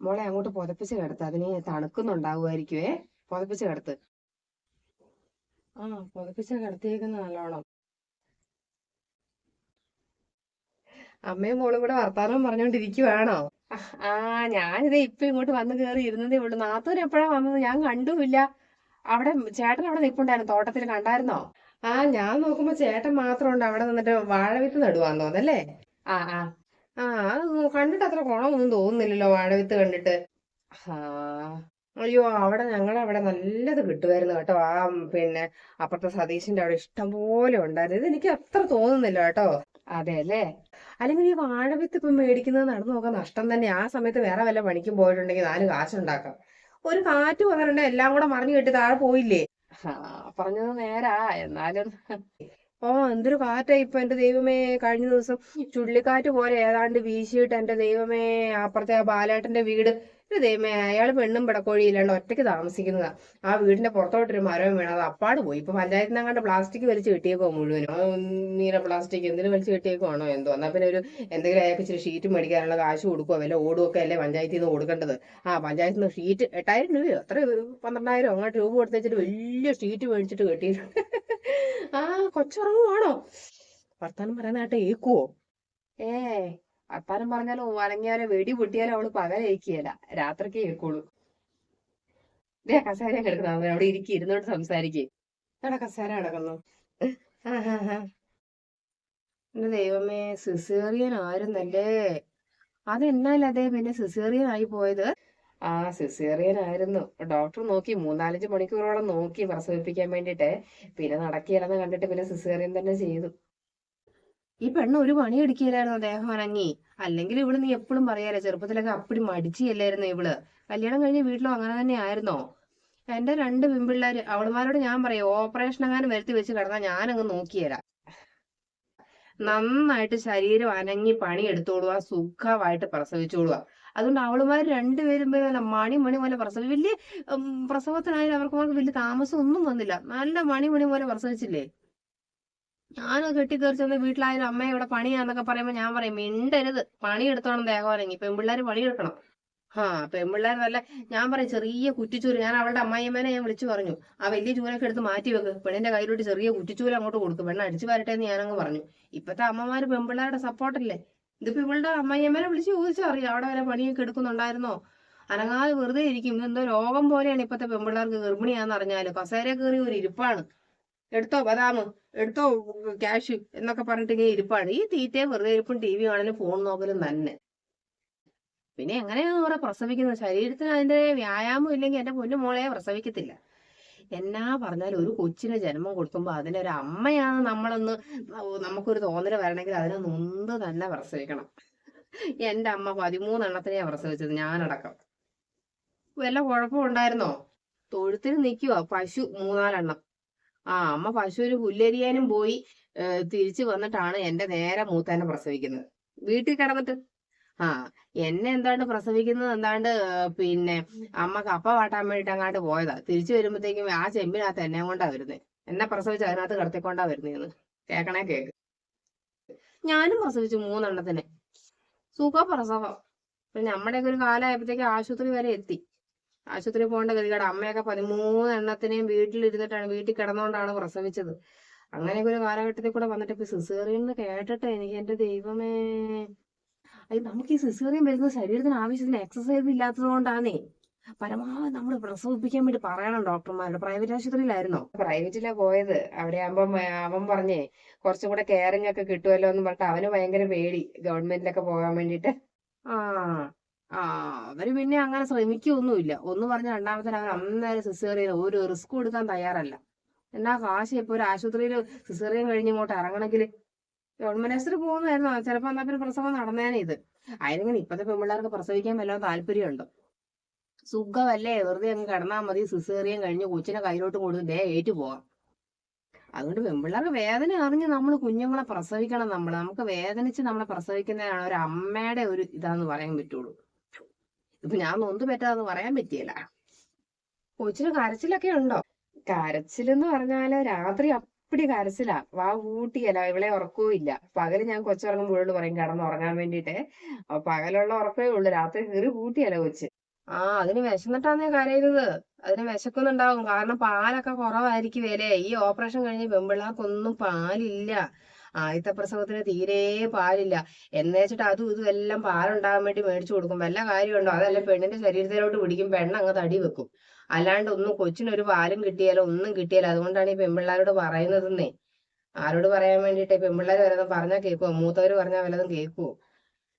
മോളെ അങ്ങോട്ട് പുതപ്പിച്ച് കിടത്ത്. അതിന് തണുക്കുന്നുണ്ടാവുമായിരിക്കുവേ. പുതപ്പിച്ച് കിടത്ത്. ആ പുതപ്പിച്ച് കിടത്തിയേക്കുന്ന നല്ലോണം. അമ്മയും മോളും കൂടെ വർത്താനം പറഞ്ഞോണ്ടിരിക്കുവാണോ? ആ ഞാനിതേ ഇപ്പൊ ഇങ്ങോട്ട് വന്നു കേറി ഇരുന്നതേ ഉള്ളൂ. നാത്തൂര് എപ്പോഴാ വന്നത്? ഞാൻ കണ്ടുമില്ല. അവിടെ ചേട്ടൻ അവിടെ നിൽപ്പുണ്ടായിരുന്നു. തോട്ടത്തിൽ കണ്ടായിരുന്നോ? ആ ഞാൻ നോക്കുമ്പോ ചേട്ടൻ മാത്രം ഉണ്ട്. അവിടെ നിന്നിട്ട് വാഴവിത്ത് നടുവാന്ന് തോന്നല്ലേ ആ ആ. ആ അത് കണ്ടിട്ട് അത്ര ഗുണമൊന്നും തോന്നുന്നില്ലല്ലോ വാഴവിത്ത് കണ്ടിട്ട്. ആ അയ്യോ അവിടെ ഞങ്ങളെ അവിടെ നല്ലത് കിട്ടുമായിരുന്നു കേട്ടോ. ആ പിന്നെ അപ്പുറത്തെ സതീശിന്റെ അവിടെ ഇഷ്ടം പോലെ ഉണ്ടായിരുന്നു. ഇത് എനിക്ക് അത്ര തോന്നുന്നില്ല കേട്ടോ. അതെ അല്ലേ? അല്ലെങ്കിൽ ഈ വാഴവിത്ത് ഇപ്പം മേടിക്കുന്നത് നടന്നു നോക്കാൻ നഷ്ടം തന്നെ. ആ സമയത്ത് വേറെ വല്ല പണിക്കും പോയിട്ടുണ്ടെങ്കിൽ നാല് കാശുണ്ടാക്കാം. ഒരു കാറ്റ് വന്നിട്ടുണ്ടെങ്കിൽ എല്ലാം കൂടെ മറിഞ്ഞു കെട്ടി താഴെ പോയില്ലേ? പറഞ്ഞത് നേരാ. എന്നാലും ഓ എന്തൊരു കാറ്റാ ഇപ്പൊ എന്റെ ദൈവമേ. കഴിഞ്ഞ ദിവസം ചുഴലിക്കാറ്റ് പോലെ ഏതാണ്ട് വീശിയിട്ട് എന്റെ ദൈവമേ അപ്പുറത്തെ ആ ബാലേട്ടന്റെ വീട്. എന്റെ ദൈവമേ അയാൾ പെണ്ണും പിടക്കോഴിയില്ലാണ്ട് ഒറ്റയ്ക്ക് താമസിക്കുന്നതാ. ആ വീടിന്റെ പുറത്തോട്ടൊരു മരം വീണത്. അത് അപ്പാട് പോയി. ഇപ്പൊ പഞ്ചായത്തിൽ അങ്ങോട്ട് പ്ലാസ്റ്റിക് വലിച്ച് കിട്ടിയേക്കോ മുഴുവനും. നീല പ്ലാസ്റ്റിക് എന്തിനു വലിച്ച് ആണോ എന്തോ. എന്നാ പിന്നെ ഒരു എന്തെങ്കിലും അയാൾക്ക് ഇച്ചിരി ഷീറ്റ് മേടിക്കാനുള്ള കാശ് കൊടുക്കുവോ വല്ല ഓടുമൊക്കെ അല്ലേ പഞ്ചായത്തിൽ നിന്ന് കൊടുക്കേണ്ടത്. ആ പഞ്ചായത്തിൽ നിന്ന് ഷീറ്റ് എട്ടായിരം രൂപയോ അത്ര പന്ത്രണ്ടായിരം അങ്ങോട്ട് രൂപ കൊടുത്തേച്ചിട്ട് വലിയ ഷീറ്റ് മേടിച്ചിട്ട് കെട്ടിയിട്ടുണ്ട് ആ കൊച്ചുറങ്ങുവാണോ? വർത്താനം പറയാനായിട്ട് ഏക്കുവോ? ഏ വർത്താനം പറഞ്ഞാലും വലങ്ങിയാലോ വെടി പൊട്ടിയാലോ അവൾ പകലേക്കിയല്ല രാത്രിക്ക് ഏക്കോളൂ ദേ കസേര കിടക്കുന്ന. അവൻ അവിടെ ഇരിക്കി ഇരുന്നോട്ട് സംസാരിക്കേ. എടാ കസേര കിടക്കുന്നു. എന്റെ ദൈവമേ സിസേറിയൻ ആയിരുന്നല്ലേ? അതെന്നാലും അതേ പിന്നെ സിസേറിയൻ ആയി പോയത്? ആ സിസേറിയൻ ആയിരുന്നു ഡോക്ടർ നോക്കി മൂന്നാലഞ്ച് മണിക്കൂറോളം നോക്കി പ്രസവിപ്പിക്കാൻ വേണ്ടിട്ട് പിന്നെ നടക്കിയില്ലെന്ന് കണ്ടിട്ട് പിന്നെ സിസേറിയൻ തന്നെ ചെയ്തു. ഈ പെണ്ണ് ഒരു പണി എടുക്കില്ലായിരുന്നു ദേഹം അനങ്ങി. അല്ലെങ്കിൽ ഇവൾ നീ എപ്പോഴും പറയാലോ ചെറുപ്പത്തിലൊക്കെ അപ്പടി മടിച്ചില്ലായിരുന്നു ഇവൾ. കല്യാണം കഴിഞ്ഞ് വീട്ടിലും അങ്ങനെ തന്നെ ആയിരുന്നോ. എന്റെ രണ്ട് പെൺപിള്ളേര് അവളുമാരോട് ഞാൻ പറയും ഓപ്പറേഷൻ എങ്ങാനും വരുത്തി വെച്ച് കിടന്നാൽ ഞാനങ്ങ് നോക്കിയരാ നന്നായിട്ട് ശരീരം അനങ്ങി പണി എടുത്തോളുക സുഖമായിട്ട് പ്രസവിച്ചോളുക അതുകൊണ്ട് അവളുമാർ രണ്ടുപേരും നല്ല മണി മണി പോലെ പ്രസവി വലിയ പ്രസവത്തിനായാലും അവർക്ക് വലിയ താമസം ഒന്നും വന്നില്ല. നല്ല മണി മണി പോലെ പ്രസവിച്ചില്ലേ? ഞാനത് കെട്ടിക്കേറി ചെന്ന് വീട്ടിലായാലും അമ്മ ഇവിടെ പണിയാന്നൊക്കെ പറയുമ്പോ ഞാൻ പറയും മിണ്ടരുത്. പണിയെടുത്തോണം ദേഹമാണെങ്കിൽ പെൺപിള്ളേർ പണിയെടുക്കണം. ആ പെൺപിള്ളേർ നല്ല ഞാൻ പറയും ചെറിയ കുറ്റിച്ചൂര് ഞാൻ അവളുടെ അമ്മായിമ്മേനെ ഞാൻ വിളിച്ചു പറഞ്ഞു ആ വലിയ ചൂരൊക്കെ എടുത്ത് മാറ്റി വെക്ക്. പെണ്ണിന്റെ കയ്യിലോട്ട് ചെറിയ കുറ്റിച്ചൂര് അങ്ങോട്ട് കൊടുക്കും. പെണ്ണ് അടിച്ചു വരട്ടെ എന്ന് ഞാനങ്ങ് പറഞ്ഞു. ഇപ്പത്തെ അമ്മമാര് പെൺപിള്ളേരുടെ സപ്പോർട്ടല്ലേ ഇതിപ്പോ ഇവളുടെ അമ്മായിയമ്മേനെ വിളിച്ച് ചോദിച്ചറിയാം അവിടെ വരെ പണിയൊക്കെ എടുക്കുന്നുണ്ടായിരുന്നോ? അനങ്ങാതെ വെറുതെ ഇരിക്കും. ഇതെന്തോ രോഗം പോലെയാണ് ഇപ്പത്തെ പെൺപിള്ളേർക്ക് ഗർഭിണിയാന്ന് അറിഞ്ഞാൽ. കസേര കയറി ഒരു ഇരിപ്പാണ്. എടുത്തോ ബദാം എടുത്തോ ക്യാഷ്? എന്നൊക്കെ പറഞ്ഞിട്ട് ഇങ്ങനെ ഇരിപ്പാണ്. ഈ തീറ്റയും വെറുതെ ഇരിപ്പും ടി വി കാണലും ഫോൺ നോക്കലും തന്നെ. പിന്നെ എങ്ങനെയാണ് പറയാ പ്രസവിക്കുന്നത്? ശരീരത്തിന് അതിന്റെ വ്യായാമം ഇല്ലെങ്കിൽ എന്റെ പൊന്നു മോളെ പ്രസവിക്കത്തില്ല. എന്നാ പറഞ്ഞാൽ ഒരു കൊച്ചിന് ജന്മം കൊടുക്കുമ്പോ അതിനൊരു അമ്മയാണ് നമ്മളൊന്ന് നമുക്കൊരു തോന്നൽ വരണമെങ്കിൽ അതിനെ നൊന്ത് തന്നെ പ്രസവിക്കണം. എന്റെ അമ്മ പതിമൂന്നെണ്ണത്തിനെയാ പ്രസവിച്ചത് ഞാനടക്കം. വല്ല കുഴപ്പമുണ്ടായിരുന്നോ തൊഴുത്തിൽ നിൽക്കുക പശു മൂന്നാലെണ്ണം. ആ അമ്മ പശുവിന് പുല്ലരിയാനും പോയി തിരിച്ചു വന്നിട്ടാണ് എന്റെ നേരെ മൂത്തേനെ പ്രസവിക്കുന്നത്. വീട്ടിൽ കിടന്നിട്ട് ആ എന്നെ എന്താണ്ട് പ്രസവിക്കുന്നത് എന്താണ്ട് പിന്നെ അമ്മ കപ്പ വാട്ടാൻ വേണ്ടിട്ട് അങ്ങാണ്ട് പോയതാ. തിരിച്ചു വരുമ്പോഴത്തേക്കും ആ ചെമ്പിനകത്ത് എന്നെ കൊണ്ടാ വരുന്നത് എന്നെ പ്രസവിച്ച് അതിനകത്ത് കിടത്തിക്കൊണ്ടാ വരുന്നേന്ന്. കേക്കണേ കേക്ക്. ഞാനും പ്രസവിച്ചു മൂന്നെണ്ണത്തിന്. സുഖ പ്രസവം. പിന്നെ നമ്മുടെയൊക്കെ ഒരു കാലമായപ്പോഴത്തേക്ക് ആശുപത്രി വരെ എത്തി. ആശുപത്രി പോകേണ്ട ഗതികേട്. അമ്മയൊക്കെ പതിമൂന്ന് എണ്ണത്തിനെയും വീട്ടിലിരുന്നിട്ടാണ് വീട്ടിൽ കിടന്നുകൊണ്ടാണ് പ്രസവിച്ചത്. അങ്ങനെയൊക്കെ ഒരു കാലഘട്ടത്തിൽ കൂടെ വന്നിട്ട് ഇപ്പൊ സിസേറിയൻ എന്ന് കേട്ടിട്ട് എനിക്ക് എന്റെ ദൈവമേ. അത് നമുക്ക് ഈ സിസേറിയൻ വരുന്ന ശരീരത്തിന് ആവശ്യത്തിന് എക്സസൈസ് ഇല്ലാത്തത് കൊണ്ടാണേ. പരമാവധി നമ്മൾ പ്രസവിപ്പിക്കാൻ വേണ്ടി പറയണം ഡോക്ടർമാരുടെ. പ്രൈവറ്റ് ആശുപത്രിയിലായിരുന്നോ? പ്രൈവറ്റിലാ പോയത്. അവിടെ ആകുമ്പം അവൻ പറഞ്ഞേ കുറച്ചും കൂടെ കെയറിംഗ് ഒക്കെ കിട്ടുമല്ലോ എന്ന് പറഞ്ഞിട്ട് അവന് ഭയങ്കര പേടി ഗവൺമെന്റിലൊക്കെ പോകാൻ വേണ്ടിട്ട്. ആ ആ അവർ പിന്നെ അങ്ങനെ ശ്രമിക്കൊന്നുമില്ല. ഒന്ന് പറഞ്ഞ രണ്ടാമത്തെ അവൻ അന്നേരം സിസേറിയൻ ഒരു റിസ്ക് കൊടുക്കാൻ തയ്യാറല്ല. എന്നാ കാശ് ഇപ്പൊ ഒരു ആശുപത്രിയിൽ സിസേറിയൻ കഴിഞ്ഞ് ഇങ്ങോട്ട് ഇറങ്ങണമെങ്കിൽ ഗവൺമെന്റ് ആശുപത്രി പോകുന്നതായിരുന്നു. ചിലപ്പോ എന്നാ പിന്നെ പ്രസവം നടന്നേനെ ഇത്. ആയിരുന്നെങ്കിൽ ഇപ്പത്തെ പെൺപിള്ളേർക്ക് പ്രസവിക്കാൻ വല്ലതും താല്പര്യമുണ്ടോ. സുഖമല്ലേ? വെറുതെ അങ്ങ് കിടന്നാൽ മതി. സിസേറിയൻ കഴിഞ്ഞ് കൊച്ചിനെ കയ്യിലോട്ട് കൊടുത്ത് ദേ ഏറ്റു പോവാം. അതുകൊണ്ട് പെൺപിള്ളേർക്ക് വേദന അറിഞ്ഞ് നമ്മൾ കുഞ്ഞുങ്ങളെ പ്രസവിക്കണം നമ്മൾ നമുക്ക് വേദനിച്ച് നമ്മളെ പ്രസവിക്കുന്നതാണ് ഒരു അമ്മയുടെ ഒരു ഇതാന്ന് പറയാൻ പറ്റുള്ളൂ. ഇപ്പൊ ഞാൻ നൊന്ത് പറ്റാന്ന് പറയാൻ പറ്റിയല്ല. കൊച്ചിന് കരച്ചിലൊക്കെ ഉണ്ടോ? കരച്ചിലെന്ന് പറഞ്ഞാൽ രാത്രി അപ്പടി കരച്ചിലാ. വാ കൂട്ടിയല്ല ഇവളെ ഉറക്കവും ഇല്ല. പകൽ ഞാൻ കൊച്ചുറങ്ങുമ്പോഴുള്ളൂ പറയും കിടന്ന് ഉറങ്ങാൻ വേണ്ടിട്ട്. അപ്പൊ പകലുള്ള ഉറക്കമേ ഉള്ളൂ. രാത്രി കീറി കൂട്ടിയല്ല കൊച്ച്. ആ അതിന് വിശന്നിട്ടാന്നേ കരയുന്നത് അതിന് വിശക്കുന്നുണ്ടാവും. കാരണം പാലൊക്കെ കുറവായിരിക്കും വില ഈ ഓപ്പറേഷൻ കഴിഞ്ഞ് പെമ്പിള്ളാർക്കൊന്നും പാലില്ല. ആദ്യത്തെ പ്രസവത്തിന് തീരെ പാലില്ല. എന്നേച്ചിട്ട് അതും ഇതും എല്ലാം പാലുണ്ടാകാൻ വേണ്ടി മേടിച്ചു കൊടുക്കും. വല്ല കാര്യമുണ്ടോ? അതല്ല പെണ്ണിന്റെ ശരീരത്തിലോട്ട് പിടിക്കും പെണ്ണ് അങ്ങ് തടി വെക്കും. അല്ലാണ്ട് ഒന്നും കൊച്ചിനൊരു പാലും കിട്ടിയാലോ? ഒന്നും കിട്ടിയാലോ? അതുകൊണ്ടാണ് ഈ പെൺപിള്ളാരോട് പറയുന്നതെന്നേ. ആരോട് പറയാൻ വേണ്ടിട്ട് പെൺപിള്ളേർ വല്ലതും പറഞ്ഞാൽ കേൾക്കുമോ മൂത്തവർ പറഞ്ഞാൽ വല്ലതും കേൾക്കുമോ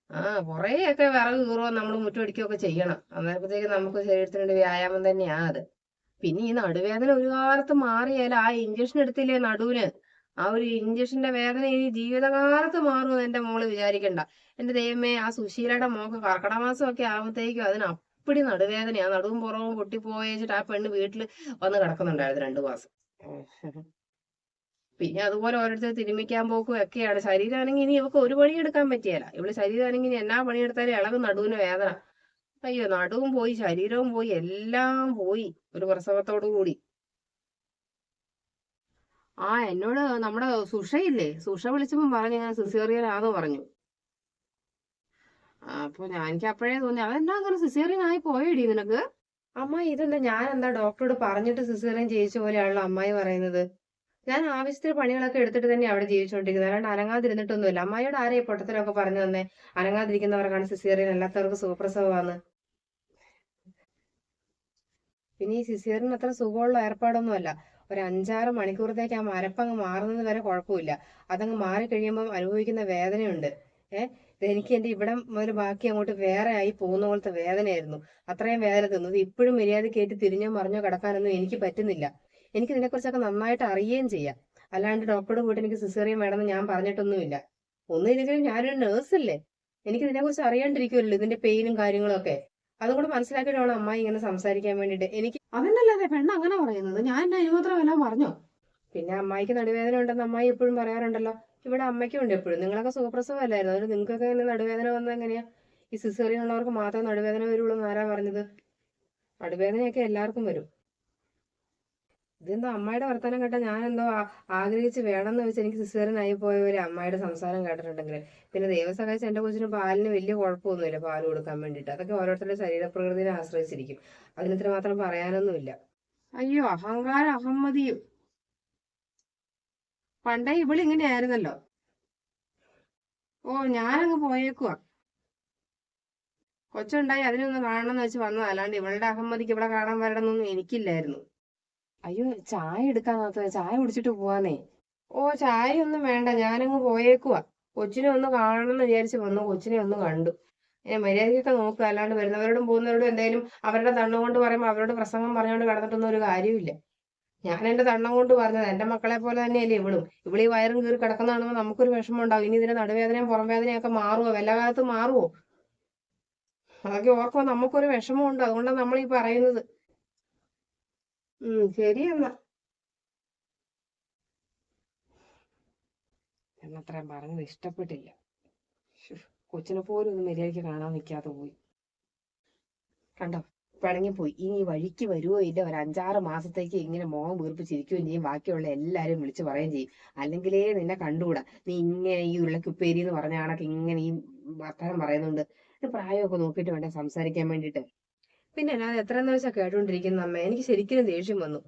ആ കുറേയൊക്കെ വിറക് കീറുമോ നമ്മൾ മുറ്റമടിക്കുകയൊക്കെ ചെയ്യണം. അന്നേരത്തേക്ക് നമുക്ക് ശരീരത്തിനൊരു വ്യായാമം തന്നെയാ അത്. പിന്നെ ഈ നടുവേദന ഒരു കാലത്ത് മാറിയാൽ ആ ഇഞ്ചക്ഷൻ എടുത്തില്ലേ നടുവിന്? ആ ഒരു ഇഞ്ചക്ഷന്റെ വേദന ഇനി ജീവിതകാലത്ത് മാറുമെന്ന് എന്റെ മോൾ വിചാരിക്കണ്ട. എന്റെ ദൈവമേ ആ സുശീലയുടെ മോക്ക് കർക്കടമാസം ഒക്കെ ആകുമ്പോഴത്തേക്കും അതിന് അപ്പടി നടുവേദനയാ. നടുവും പുറവും പൊട്ടിപ്പോയിച്ചിട്ട് ആ പെണ്ണ് വീട്ടിൽ വന്ന് കിടക്കുന്നുണ്ടായിരുന്നു രണ്ടു മാസം. പിന്നെ അതുപോലെ ഓരോരുത്തർ തിരുമിക്കാൻ പോക്കും ഒക്കെയാണ്. ശരീരമാണെങ്കിൽ ഇനി ഇവക്ക് ഒരു പണി എടുക്കാൻ പറ്റിയല്ല ഇവൾ ശരീരമാണെങ്കിൽ എന്നാ പണിയെടുത്താലും ഇളവ് നടുവിന് വേദന. അയ്യോ നടുവും പോയി ശരീരവും പോയി എല്ലാം പോയി ഒരു പ്രസവത്തോടു കൂടി ആ എന്നോട് നമ്മുടെ സുഷയില്ലേ സുഷ വിളിച്ചപ്പം പറഞ്ഞു ഞാൻ സിസേറിയൻ ആന്ന് പറഞ്ഞു. അപ്പൊ ഞാൻ എനിക്ക് അപ്പോഴേ തോന്നി അതെന്നാ അങ്ങനെ സിസേറിയൻ ആയി പോയടി നിനക്ക്? അമ്മ ഇതെന്താ? ഞാൻ എന്താ ഡോക്ടറോട് പറഞ്ഞിട്ട് സിസേറിയൻ ചെയ്യിച്ച പോലെയാണല്ലോ അമ്മായി പറയുന്നത്. ഞാൻ ആവശ്യത്തിന് പണികളൊക്കെ എടുത്തിട്ട് തന്നെ അവിടെ ജീവിച്ചുകൊണ്ടിരിക്കുന്നത് അല്ലാണ്ട് അനങ്ങാതിരുന്നിട്ടൊന്നുമില്ല. അമ്മായിയോട് ആരെയും പൊട്ടത്തിലൊക്കെ പറഞ്ഞു തന്നെ? അനങ്ങാതിരിക്കുന്നവർക്കാണ് സിസേറിയൻ. അല്ലാത്തവർക്ക് സുഖപ്രസവമാണ് പിന്നെ ഈ സിസേറിയൻ അത്ര സുഖമുള്ള ഏർപ്പാടൊന്നുമല്ല. ഒരു അഞ്ചാറ് മണിക്കൂറത്തേക്ക് ആ മരപ്പങ്ങ് മാറുന്നത് വരെ കുഴപ്പമില്ല. അതങ്ങ് മാറി കഴിയുമ്പോൾ അനുഭവിക്കുന്ന വേദനയുണ്ട്. ഏഹ് എനിക്ക് എന്റെ ഇവിടെ ഒരു ബാക്കി അങ്ങോട്ട് വേറെ ആയി പോകുന്ന പോലത്തെ വേദനയായിരുന്നു. അത്രയും വേദന തിന്നത്. ഇപ്പോഴും മര്യാദ കയറ്റി തിരിഞ്ഞോ മറിഞ്ഞോ കിടക്കാനൊന്നും എനിക്ക് പറ്റുന്നില്ല. എനിക്ക് ഇതിനെക്കുറിച്ചൊക്കെ നന്നായിട്ട് അറിയുകയും ചെയ്യാം. അല്ലാണ്ട് ഡോക്ടറോട് പോയിട്ട് എനിക്ക് സിസേറിയൻ വേണമെന്ന് ഞാൻ പറഞ്ഞിട്ടൊന്നുമില്ല. ഒന്നുമില്ലെങ്കിലും ഞാനൊരു നേഴ്സല്ലേ? എനിക്ക് ഇതിനെക്കുറിച്ച് അറിയാണ്ടിരിക്കുമല്ലോ ഇതിന്റെ പെയിനും കാര്യങ്ങളും ഒക്കെ അതുകൂടെ മനസ്സിലാക്കിയിട്ടാണ് അമ്മ അമ്മായി ഇങ്ങനെ സംസാരിക്കാൻ വേണ്ടിട്ട് എനിക്ക് അവനല്ലാതെ പെണ്ണ് അങ്ങനെ പറയുന്നത്? ഞാൻ എന്റെ അതിനുമാത്രം എല്ലാം പറഞ്ഞോ? പിന്നെ അമ്മായിക്ക് നടുവേദന ഉണ്ടെന്ന് അമ്മായി എപ്പോഴും പറയാറുണ്ടല്ലോ. ഇവിടെ അമ്മയ്ക്കും ഉണ്ട് എപ്പോഴും. നിങ്ങളൊക്കെ സുഖപ്രസവം അല്ലായിരുന്നു അതുകൊണ്ട് നിങ്ങൾക്കൊക്കെ ഇങ്ങനെ നടുവേദന വന്നത് എങ്ങനെയാ? ഈ സിസേറിയൻ ഉള്ളവർക്ക് മാത്രമേ നടുവേദന വരുള്ളൂ എന്ന് ആരാ പറഞ്ഞത്? നടുവേദനയൊക്കെ എല്ലാവർക്കും വരും. ഇതെന്തോ അമ്മയുടെ വർത്തമാനം കേട്ടാ ഞാൻ എന്തോ ആ- ആഗ്രഹിച്ച് വേണമെന്ന് വെച്ച് എനിക്ക് സിസേറിയൻ ആയി പോയ ഒരു അമ്മയുടെ സംസാരം കേട്ടിട്ടുണ്ടെങ്കിൽ പിന്നെ ദൈവം സഹായിച്ച് എന്റെ കൊച്ചിന് പാലിന് വലിയ കുഴപ്പമൊന്നുമില്ല പാൽ കൊടുക്കാൻ വേണ്ടിയിട്ട്. അതൊക്കെ ഓരോരുത്തരുടെ ശരീരപ്രകൃതിനെ ആശ്രയിച്ചിരിക്കും. അതിന് ഇത്ര മാത്രം പറയാനൊന്നുമില്ല. അയ്യോ അഹങ്കാര അഹമ്മതിയും. പണ്ടേ ഇവൾ ഇങ്ങനെയായിരുന്നല്ലോ. ഓ ഞാനങ്ങ് പോയേക്കുവാ. കൊച്ചുണ്ടായി അതിനൊന്ന് കാണണം എന്ന് വെച്ച് വന്നതാ അല്ലാണ്ട് ഇവളുടെ അഹമ്മതിക്ക് ഇവിടെ കാണാൻ വരണമെന്നൊന്നും എനിക്കില്ലായിരുന്നു. അയ്യോ ചായ എടുക്കാൻ ചായ കുടിച്ചിട്ട് പോവാന്നേ. ഓ ചായ ഒന്നും വേണ്ട ഞാനങ്ങ് പോയേക്കുവാ. കൊച്ചിനെ ഒന്ന് കാണണം എന്ന് വിചാരിച്ച് വന്നു കൊച്ചിനെ ഒന്ന് കണ്ടു. മര്യാദയ്ക്കൊക്കെ നോക്കുക അല്ലാണ്ട് വരുന്നവരോടും പോകുന്നവരോടും എന്തായാലും അവരുടെ തണ്ണം കൊണ്ട് പറയുമ്പോൾ അവരോട് പ്രസംഗം പറഞ്ഞുകൊണ്ട് കടന്നിട്ടൊന്നും ഒരു കാര്യമില്ല ഞാൻ എന്റെ തണ്ണം കൊണ്ട് പറഞ്ഞത് എന്റെ മക്കളെ പോലെ തന്നെയല്ലേ ഇവളും. ഇവളീ വയറും കീറി കിടക്കുന്ന കാണുമ്പോൾ നമുക്കൊരു വിഷമം ഉണ്ടാവും. ഇനി ഇതിന്റെ നടുവേദനയും പുറം വേദനയും ഒക്കെ മാറുമോ വല്ല കാലത്ത് മാറുമോ അതൊക്കെ ഓർക്കുമ്പോൾ നമുക്കൊരു വിഷമമുണ്ട്. അതുകൊണ്ടാണ് നമ്മൾ ഈ പറയുന്നത്. ഉം ശരി എന്നാ എന്നത്രയും പറഞ്ഞത് ഇഷ്ടപ്പെട്ടില്ല. കൊച്ചിനെ പോലും ഒന്ന് മര്യാദയ്ക്ക് കാണാൻ നിൽക്കാതെ പോയി. കണ്ടോ? പിണങ്ങിപ്പോയി. ഇനി വഴിക്ക് വരുവോ ഇല്ല? ഒരു അഞ്ചാറ് മാസത്തേക്ക് ഇങ്ങനെ മോഹം വീർപ്പിച്ചിരിക്കുകയും ചെയ്യും ബാക്കിയുള്ള എല്ലാരും വിളിച്ചു പറയുകയും ചെയ്യും. അല്ലെങ്കിലേ നിന്നെ കണ്ടുകൂടാ. നീ ഇങ്ങനെ ഈ ഉരുളക്കുപ്പേരി എന്ന് പറഞ്ഞ കണക്ക് ഇങ്ങനെ ഈ വർത്തമാനം പറയുന്നുണ്ട്. പ്രായമൊക്കെ നോക്കിയിട്ട് വേണ്ട സംസാരിക്കാൻ വേണ്ടിയിട്ട്? പിന്നെ ഞാൻ എത്ര എന്ന് വെച്ചാൽ കേട്ടുകൊണ്ടിരിക്കുന്ന അമ്മ. എനിക്ക് ശരിക്കും ദേഷ്യം വന്നു.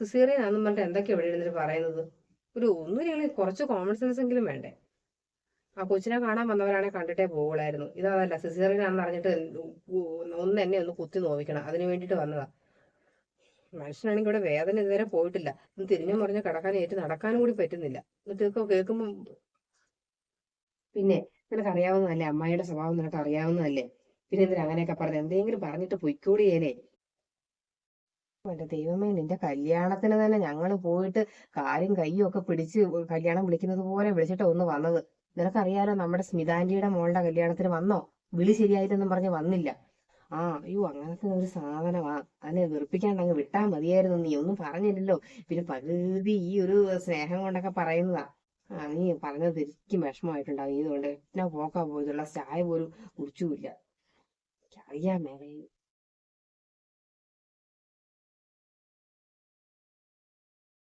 സുസീറിയ ആണെന്നും പറഞ്ഞിട്ട് എന്തൊക്കെയാ ഇവിടെ ഇരുന്നിട്ട് പറയുന്നത്? ഒരു ഒന്നും ഞങ്ങൾ കുറച്ച് കോമൺ സെൻസ് എങ്കിലും വേണ്ടേ? ആ കൊച്ചിനെ കാണാൻ വന്നവരാണെ കണ്ടിട്ടേ പോവുള്ളായിരുന്നു ഇതല്ല സിസേറിയൻ ആണെന്ന് അറിഞ്ഞിട്ട് ഒന്ന് എന്നെ ഒന്ന് കുത്തി നോവിക്കണം. അതിന് വേണ്ടിയിട്ട് വന്നതാ. മനുഷ്യനാണെങ്കിൽ ഇവിടെ വേദന ഇതുവരെ പോയിട്ടില്ല. ഒന്ന് തിരിഞ്ഞു മറിഞ്ഞ് കിടക്കാൻ ഏറ്റ് നടക്കാനും കൂടി പറ്റുന്നില്ല. ഇതൊക്കെ കേൾക്കുമ്പോൾ പിന്നെ നിനക്ക് അറിയാവുന്നതല്ലേ അമ്മായിയുടെ സ്വഭാവം നിനക്ക് അറിയാവുന്നതല്ലേ പിന്നെ എന്തിനാ അങ്ങനെയൊക്കെ പറഞ്ഞത് എന്തെങ്കിലും പറഞ്ഞിട്ട് പൊയ്ക്കൂടിയേനെ. ദൈവമേ നിന്റെ കല്യാണത്തിന് തന്നെ ഞങ്ങൾ പോയിട്ട് കാലും കയ്യും ഒക്കെ പിടിച്ച് കല്യാണം വിളിക്കുന്നത് പോലെ വിളിച്ചിട്ട് ഒന്ന് വന്നത്. നിനക്കറിയാലോ നമ്മുടെ സ്മിതാന്റിയുടെ മോളുടെ കല്യാണത്തിന് വന്നോ? വിളി ശരിയായിട്ടെന്നും പറഞ്ഞ് വന്നില്ല. ആ അയ്യോ അങ്ങനത്തെ ഒരു സാധനമാ. അതിനെ വെറുപ്പിക്കാണ്ട് അങ്ങ് വിട്ടാ മതിയായിരുന്നു നീ. ഒന്നും പറഞ്ഞില്ലല്ലോ. പിന്നെ പകുതി ഈ ഒരു സ്നേഹം കൊണ്ടൊക്കെ പറയുന്നതാ. ആ നീ പറഞ്ഞത് ശരിക്കും വിഷമമായിട്ടുണ്ടാവും. ഇതുകൊണ്ട് എന്നാ പോക്കാ പോയതുള്ള? ചായ പോലും കുടിച്ചുമില്ല. carrière, mais